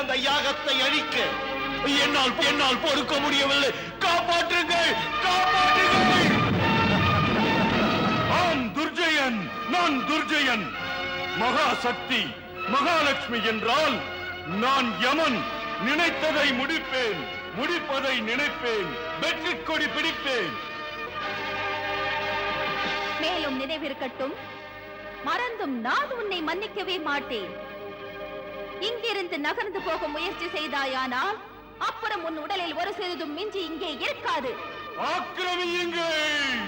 அந்த யாகத்தை அழிக்க என்னால் என்னால் பொறுக்க முடியவில்லை. காப்பாற்றுங்கள் காப்பாற்றுங்கள். ஆம் துர்ஜயன் நான் துர்ஜயன். மகாசக்தி மகாலட்சுமி என்றால் நான் யமன். நினைத்ததை முடிப்பேன் முடிப்பதை நினைப்பேன். வெற்றி கொடி பிடிப்பேன். மேலும் நினைவிருக்கட்டும் மறந்தும் நான் உன்னை மன்னிக்கவே மாட்டேன். இங்கிருந்து நகர்ந்து போக முயற்சி செய்தாயானால் அப்புறம் உன் உடலில் ஒரு சிறிதும் மிஞ்சி இங்கே இருக்காது. ஆக்கிரமியுங்கள்!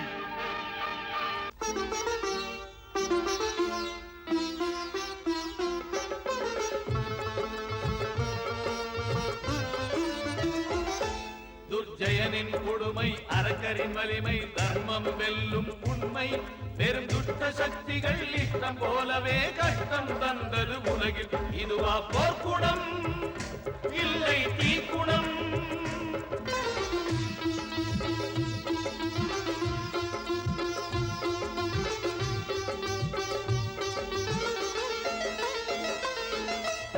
துர்ஜயனின் கொடுமை அரக்கரின் வலிமை தர்மம் வெல்லும் உண்மை. பெரும் துட்ட சக்திகள் இஷ்டம் போலவே கஷ்டம் தந்தது உலகில். இதுவா போர்க்குணம் இல்லை தீக்குணம்.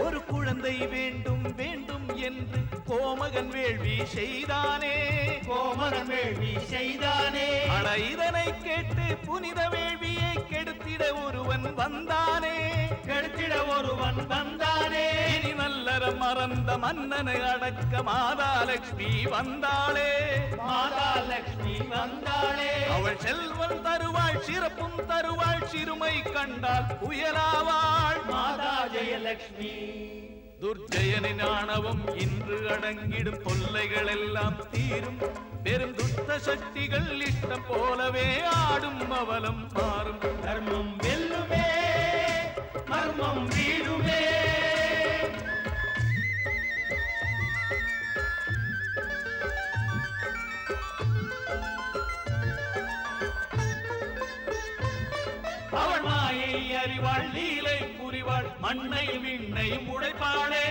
ஒரு குழந்தை வேண்டும் வேண்டும் என்று கோமகன் வேள்வி செய்தானே. கோமகன் வேள்வி செய்தானே. அட இதனை கேட்டு புனித வேள்வியை கெடுத்திட ஒருவன் வந்தானே. கெடுத்திட ஒருவன் வந்தானே. நல்லறம் மறந்த மன்னனை அடக்க மாதாலட்சுமி வந்தாளே. மாதாலட்சுமி வந்தாளே. அவள் செல்வம் தருவாள் சிறப்பும் தருவாள் சிறுமை கண்டால் புயலாவாள். மாதா ஜெயலட்சுமி துர்ஜயனின் ஆணவம் இன்று அடங்கிடும் தொல்லைகள் எல்லாம் தீரும். பெரும் துஷ்ட சக்திகள் இஷ்டம் போலவே ஆடும் அவலம் மாறும். தர்மம் வெல்லுமே மர்மம் வீடுமே அறிவாள் லீலை புரிவாள் மண்ணையும் விண்ணையும் உடைப்பாளே.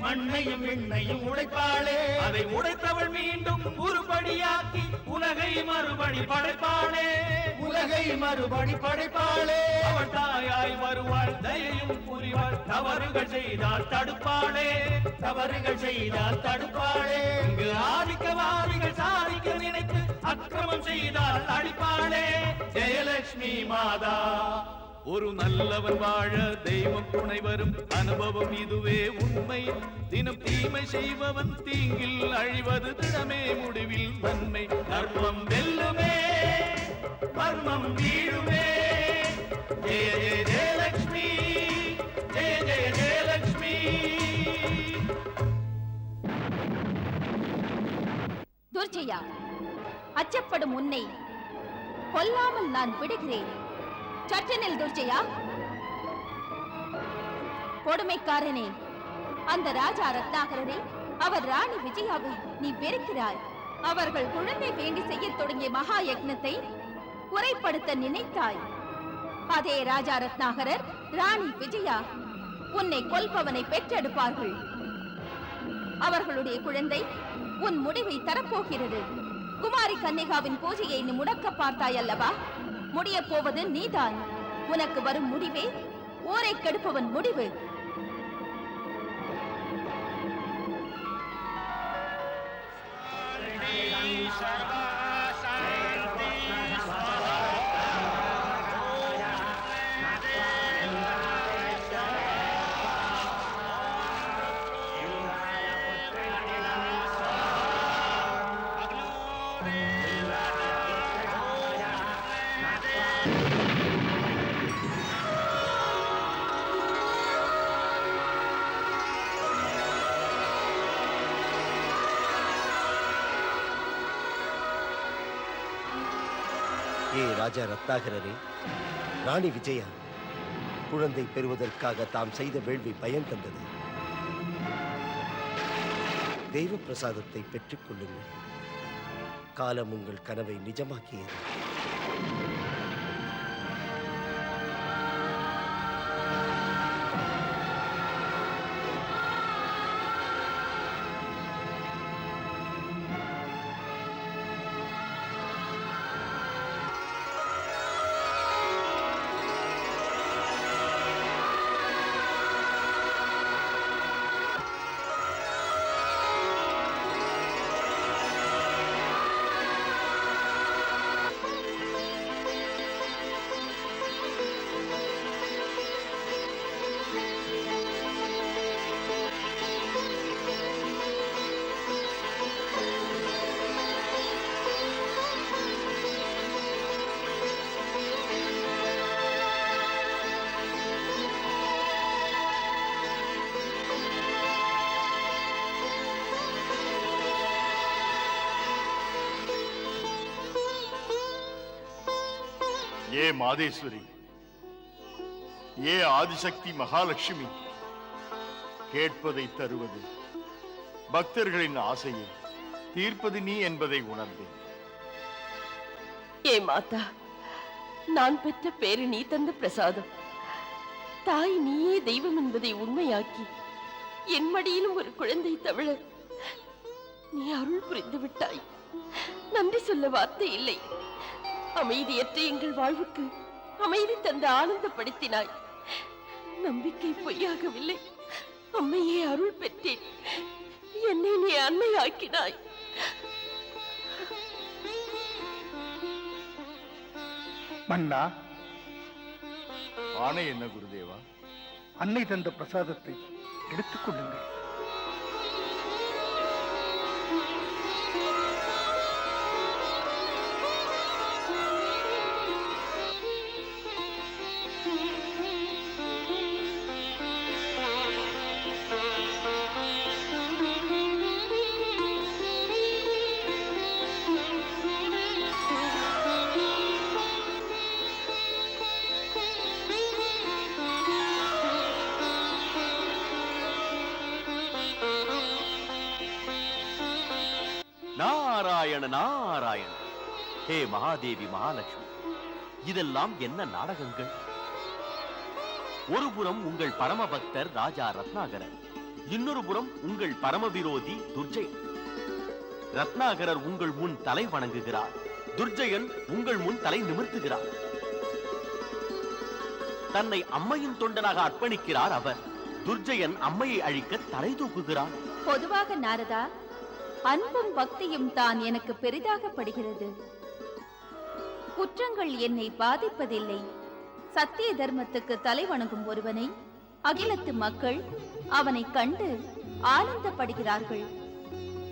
மண்ணையும் விண்ணையும் உடைப்பாளே. அதை உடைத்தவள் மீண்டும் உருப்படியாக்கி உலகை மறுபடி படைப்பாளே. உலகை மறுபடி படைப்பாளே. அவள் தாயாய் வருவாள் தயையும் புரிவாள் தவறுகள் செய்தால் தடுப்பாளே. தவறுகள் செய்தால் தடுப்பாளே. இங்கு ஆதிக்கவாதிகள் சாதிக்க நினைத்து அக்கிரமம் செய்தால் அடிப்பாளே ஜெயலட்சுமி மாதா. ஒரு நல்லவன் வாழ தெய்வம் துணை வரும். அனுபவம் இதுவே உண்மை. தினம் தீமை செய்பவன் தீங்கில் அழிவது திடமே முடிவில் நன்மை. தர்மம் வெல்லுமே மர்மம் வீழுமே. ஜெய ஜெய ஜெயலட்சுமி ஜெய ஜெய ஜெயலட்சுமி துர்ஜயா அச்சப்படும் உன்னை கொல்லாமல் நான் விடுகிறேன். சற்றெனில் துர்ஜயா. கொடுமைக்காரனே அந்த ராஜா ரத்னாகரனை அவர் ராணி விஜயாவை நீ வெறுக்கிறாய். அவர்கள் குழந்தை வேண்டி செய்யத் தொடங்கிய மகா யக்னத்தை குறைப்படுத்த நினைத்தாய். அதே ராஜா ரத்னாகரர் ராணி விஜயா உன்னை கொல்பவனை பெற்றெடுப்பார்கள். அவர்களுடைய குழந்தை உன் முடிவை தரப்போகிறது. குமாரி கன்னிகாவின் பூஜையை நீ முடக்க பார்த்தாய் அல்லவா? முடிய போவது நீதான் உனக்கு வரும் முடிவே ஊரை கெடுப்பவன் முடிவு Shabbat. ராஜா ரத்னாகரரே ராணி விஜயா குழந்தை பெறுவதற்காக தாம் செய்த வேள்வி பயன் தந்தது. தெய்வ பிரசாதத்தை பெற்றுக் காலம் உங்கள் கனவை நிஜமாக்கியது. மாதேஸ்வரி. ஏ ஆதிசக்தி மகாலட்சுமி கேட்பதை தருவது பக்தர்களின் ஆசையை தீர்ப்பது நீ என்பதை உணர்ந்தேன். ஏ மாதா நான் பெற்ற பேரு நீ தந்த பிரசாதம். தாய் நீயே தெய்வம் என்பதை உண்மையாக்கி என் மடியிலும் ஒரு குழந்தை தவிழ நீ அருள் புரிந்து விட்டாய். நன்றி சொல்ல வார்த்தை இல்லை. அமைதியற்ற எங்கள் வாழ்வுக்கு அமைதி தந்து ஆனந்தப்படுத்தினாய். நம்பிக்கை பொய்யாகவில்லை. அம்மையே அருள் பெற்றேன். என்னை நீ அன்னையாக்கினாய். மன்னா. ஆணை என்ன குருதேவா? அன்னை தந்த பிரசாதத்தை எடுத்துக் ஹே மகாதேவி மகாலட்சுமி இதெல்லாம் என்ன நாடகங்கள்? ஒருபுறம் உங்கள் பரம பக்தர் ராஜா ரத்னாகரன் இன்னொரு புறம் உங்கள் பரம விரோதி துர்ஜயன். ரத்னாகரர் உங்கள் முன் தலை வணங்குகிறார் துர்ஜயன் உங்கள் முன் தலை நிமிர்த்துகிறார். தன்னை அம்மையின் தொண்டனாக அர்ப்பணிக்கிறார் அவர் துர்ஜயன் அம்மையை அழிக்க தலை தூக்குகிறார். பொதுவாக நாரதா அன்பும் பக்தியும் தான் எனக்கு பெரிதாக படுகிறது குற்றங்கள் என்னை பாதிப்பதில்லை. சத்திய தர்மத்துக்கு தலை வணங்கும் ஒருவனை அகிலத்து மக்கள் அவனை கண்டு ஆனந்தப்படுகிறார்கள்.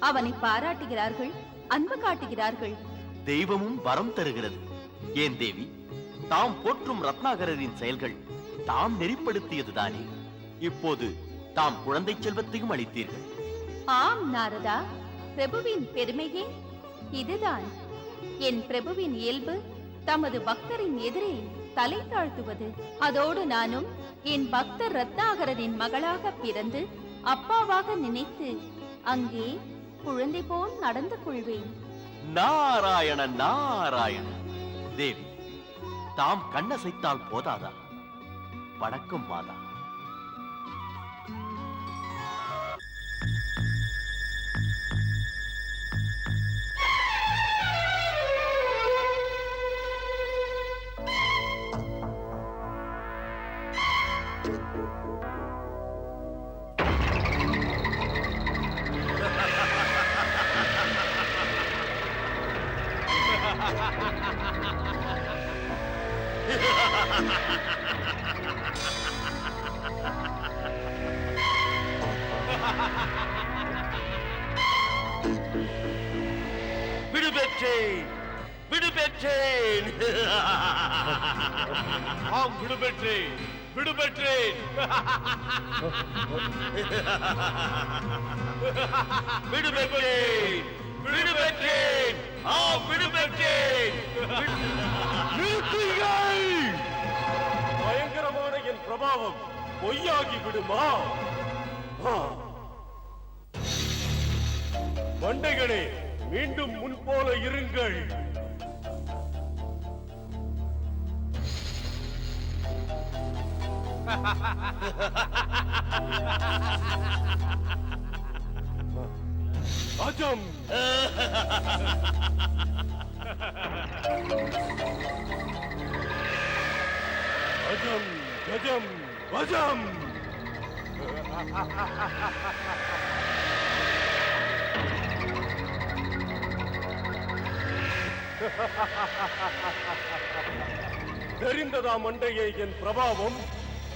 அவனை பாராட்டுகிறார்கள் அன்பு காட்டுகிறார்கள். தெய்வமும் வரம் தருகிறது. ஏன் தேவி? தாம் போற்றும் ரத்னாகரரின் செயல்கள் தாம் நெறிப்படுத்தியதுதானே இப்போது தாம் குழந்தை செல்வத்தையும் அளித்தீர்கள். ஆம் நாரதா. பிரபுவின் பெருமையே இதுதான். என் பிரபுவின் இயல்பு தமது பக்தரின் எதிரே தலை தாழ்த்துவது. அதோடு நானும் என் பக்தர் ரத்னாகரனின் மகளாக பிறந்து அப்பாவாக நினைத்து அங்கே குழந்தை போல் நடந்து கொள்வேன். நாராயண நாராயண. தேவி தாம் கண்ணசைத்தால் போதாதா? வணக்கம் மாதா ஆம் விடுபெற்றேன் விடுபெற்றேன் விடுபெற்றேன் விடுபெற்றேன் ஆம் விடுபெற்றேன் நிறுத்துங்கள் பயங்கரமான என் பிரபாவம் பொய்யாகி விடுமா. மண்டைகளே மீண்டும் முன்போல இருங்கள். அஜம் அஜம் கஜம் வஜம் தெரிந்ததா மண்டையே என் பிரபாவம்.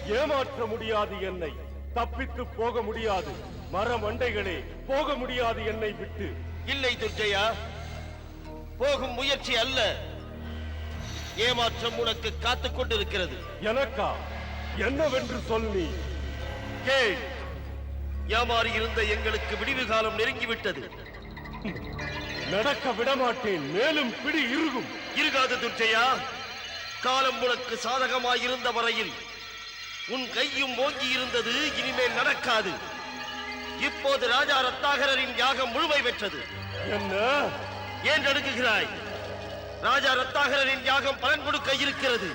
ஏமாற்ற முடியாது என்னை. தப்பித்து போக முடியாது. மர மண்டைகளே போக முடியாது என்னை விட்டு. இல்லை துர்ஜயா போகும் முயற்சி அல்ல. ஏமாற்றம் உனக்கு காத்துக் கொண்டிருக்கிறது. எனக்கா? என்னவென்று சொல் நீ. கேள். ஏமாறி இருந்த எங்களுக்கு விடிவு காலம் நெருங்கிவிட்டது. நடக்க விடமாட்டேன். மேலும் பிடி இறுகும். இருகாது துர்ஜயா. காலம் உனக்கு சாதகமாயிருந்த வரையில் உன் கையும் ஓங்கி இருந்தது இனிமேல் நடக்காது. இப்போது ராஜா ரத்னாகரரின் யாகம் முழுமை பெற்றது. என்ன? ஏன் நடுங்குகிறாய்? ராஜா ரத்னாகரரின் யாகம் பலன் கொடுக்க இருக்கிறது!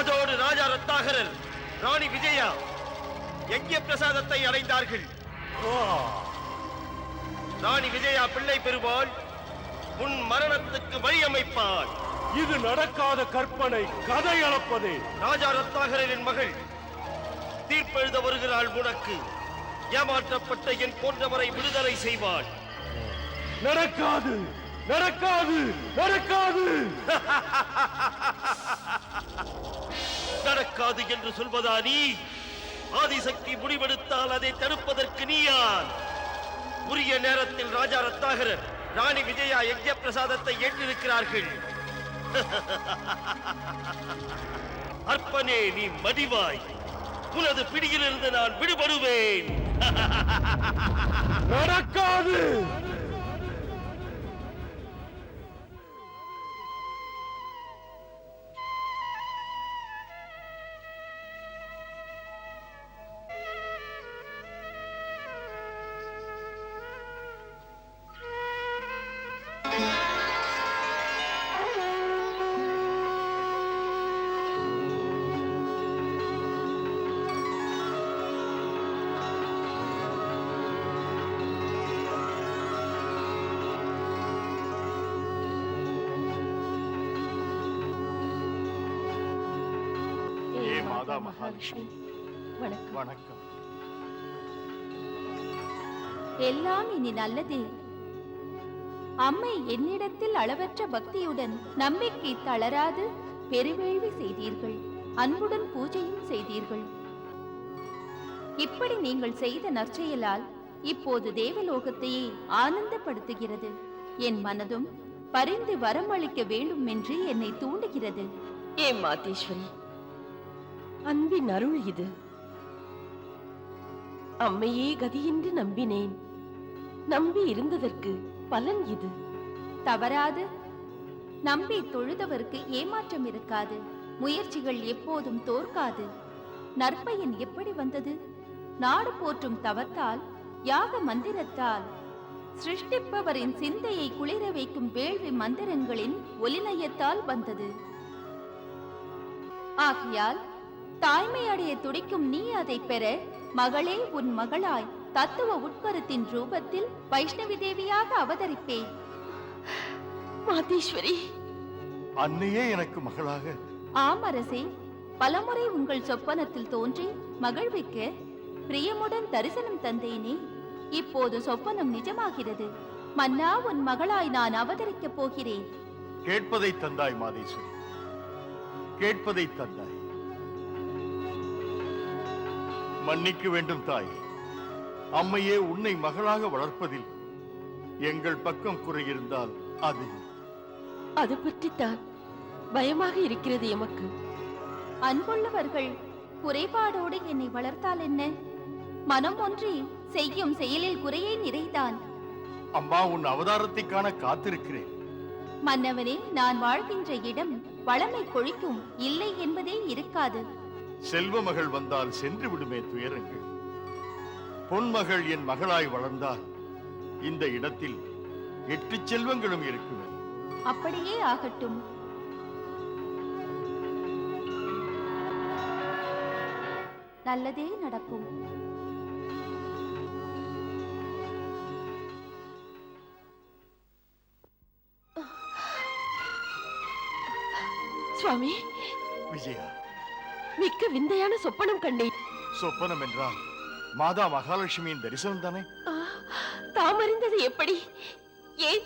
அதோடு ராஜா ரத்னாகரர் ராணி விஜயா யஜ்ய பிரசாதத்தை அடைந்தார்கள்! ராணி விஜயா பிள்ளை பெறுவாள் உன் மரணத்துக்கு வழியமைப்பாள். இது நடக்காத கற்பனை கதை அளப்பதே. ராஜா ரத்னாகரரின் மகள் தீர்ப்பெழுத வருகிறாள் உனக்கு ஏமாற்றப்பட்ட என் போன்றவரை விடுதலை செய்வாள். நடக்காது நடக்காது நடக்காது. நடக்காது என்று சொல்வதா நீ? ஆதிசக்தி முடிவெடுத்தால் அதை தடுப்பதற்கு நீ யார் உரிய நேரத்தில் ராஜா ரத்னாகரர் ராணி விஜயா யஜ்ய பிரசாதத்தை ஏற்றிருக்கிறார்கள். அற்பனே நீ மடிவாய் உனது பிடியிலிருந்து நான் விடுபடுவேன். நடக்காது. மகாலட்சுமி வணக்கம். வணக்கம். எல்லாம் இனி நல்லதே. அம்மை என்னிடத்தில் அளவற்ற பக்தியுடன் நம்பிக்கை தளராது பெருவேள்வி செய்தீர்கள் அன்புடன் பூஜையும் செய்தீர்கள். இப்படி நீங்கள் செய்த நற்செயலால் இப்போது தேவலோகத்தையே ஆனந்தப்படுத்துகிறது. என் மனதும் பரிந்து வரமளிக்க வேண்டும் என்று என்னை தூண்டுகிறது. ஏ மாதேஸ்வரி அன்பின் அருள் இது. அம்மையே கதியின்றி நம்பினேன். நம்பி இருந்ததற்கு பலன் இது. தவறாது. நம்பி தொழுதவருக்கு ஏமாற்றம் இருக்காது. முயற்சிகள் எப்போதும் தோற்காது. நற்பயன் எப்படி வந்தது? நாடு போற்றும் தவத்தால் யாக மந்திரத்தால். சிருஷ்டிப்பவரின் சிந்தையை குளிர வைக்கும் வேள்வி மந்திரங்களின் ஒலிநயத்தால் வந்தது. ஆகையால் தாய்மை அடைய துடிக்கும் நீ அதை பெற மகளே உன் மகளாய் தத்துவ உட்கருத்தின் ரூபத்தில் வைஷ்ணவி தேவியாக அவதரிப்பேன். மாதேஸ்வரி. அன்னையே எனக்கு மகளாக. ஆம் அரசே பலமுறை உங்கள் சொப்பனத்தில் தோன்றி மகிழ்விக்க பிரியமுடன் தரிசனம் தந்தேனே. இப்போது சொப்பனம் நிஜமாகிறது. மன்னா உன் மகளாய் நான் அவதரிக்கப் போகிறேன். கேட்பதை தந்தாய் மாதேஸ்வரி. கேட்பதை தந்தாய். மன்னிக்க வேண்டும் தாய். அம்மையே உன்னை மகளாக வளர்ப்பதில் எங்கள் பக்கம் குறை இருந்தால் அது அது பற்றித்தான் பயமாக இருக்கிறது எமக்கு. அன்புள்ளவர்கள் குறைபாடோடு என்னை வளர்த்தால் என்ன? மனம் ஒன்றி செய்யும் செயலில் குறையை நிறைதான். அம்மா உன் அவதாரத்தை காண காத்திருக்கிறேன். மன்னவனே நான் வாழ்கின்ற இடம் வளமை கொழிக்கும் இல்லை என்பதே இருக்காது. செல்வ மகள் வந்தால் சென்று விடுமே துயரங்கள். பொன்மகள் என் மகளாய் வளர்ந்தால் இந்த இடத்தில் எட்டு செல்வங்களும் இருக்குமே. அப்படியே ஆகட்டும். நல்லதே நடக்கும். சுவாமி. விஜயா. மிக்க விந்தையான சொப்பனம் கண்டேன் சொப்பனம் என்றால் மாதா மகாலட்சுமியின் தரிசனம் தானே? தாம் அறிந்தது எப்படி? ஏன்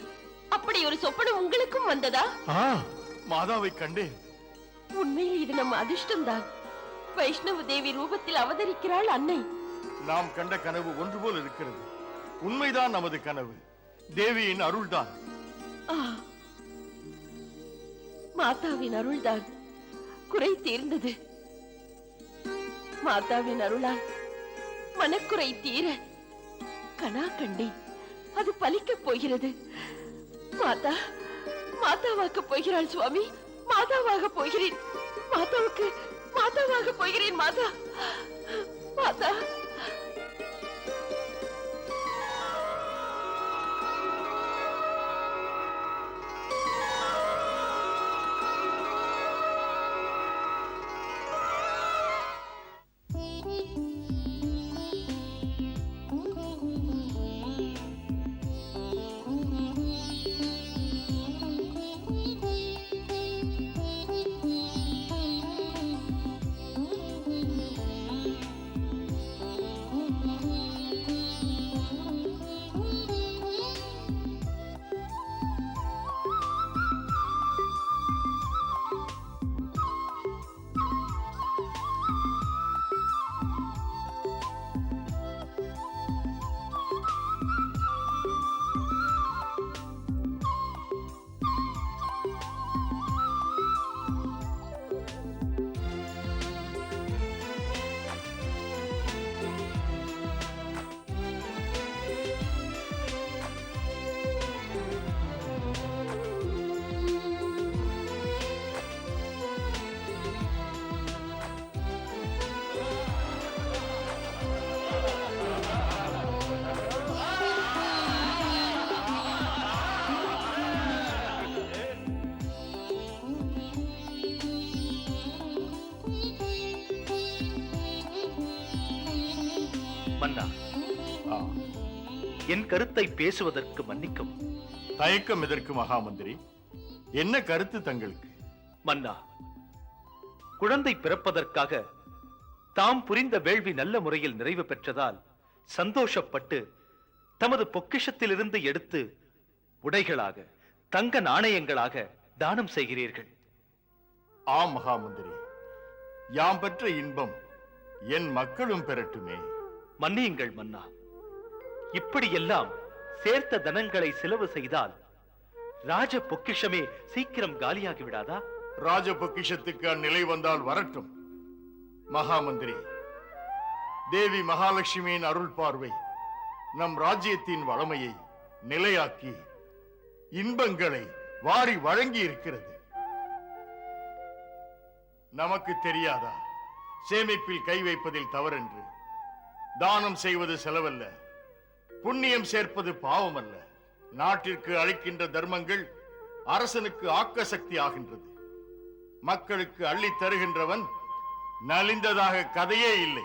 அப்படி ஒரு சொப்பனம் உங்களுக்கும் வந்ததா? மாதாவை கண்டேன். உண்மையில் இது நம்ம அதிர்ஷ்டம்தான். வைஷ்ணவ தேவி ரூபத்தில் அவதரிக்கிறாள் அன்னை. நாம் கண்ட கனவு ஒன்று போல் இருக்கிறது. உண்மைதான் நமது கனவு. தேவியின் அருள்தான். மாதாவின் அருள்தான். குறை தீர்ந்தது. மாதாவின் அருளால் மனக்குறை தீர கனா கண்டேன் அது பலிக்கப் போகிறது. மாதா மாதாவாக்க போகிறாள் சுவாமி. மாதாவாக போகிறேன். மாதாவுக்கு மாதாவாக போகிறேன் மாதா. மாதா. என் கருத்தை பேசுவதற்கு மன்னிக்கும் தயக்கம் எதற்கு மகாமந்திரி? என்ன கருத்து தங்களுக்கு? மன்னா குழந்தை பிறப்பதற்காக தாம் புரிந்த வேள்வி நல்ல முறையில் நிறைவு பெற்றதால் சந்தோஷப்பட்டு தமது பொக்கிஷத்திலிருந்து எடுத்து உடைகளாக தங்க நாணயங்களாக தானம் செய்கிறீர்கள். ஆம் மகாமந்திரி. யாம் பெற்ற இன்பம் என் மக்களும் பெறட்டுமே. மன்னியுங்கள் மன்னா. இப்படியெல்லாம் சேர்த்த தனங்களை செலவு செய்தால் ராஜ பொக்கிஷமே சீக்கிரம் காலியாகி விடாதா? ராஜ பொக்கிஷத்துக்கு அந்நிலை வந்தால் வரட்டும். மகாமந்திரி தேவி மகாலட்சுமியின் அருள் பார்வை நம் ராஜ்யத்தின் வளமையை நிலையாக்கி இன்பங்களை வாரி வழங்கி இருக்கிறது. நமக்கு தெரியாதா? சேமிப்பில் கை வைப்பதில் தவறென்று. தானம் செய்வது செலவல்ல. புண்ணியம் சேர்ப்பது பாவம் அல்ல நாட்டிற்கு அளிக்கின்ற தர்மங்கள் அரசனுக்கு ஆக்க சக்தி ஆகின்றது. மக்களுக்கு அள்ளி தருகின்றவன் நலிந்ததாக கதையே இல்லை.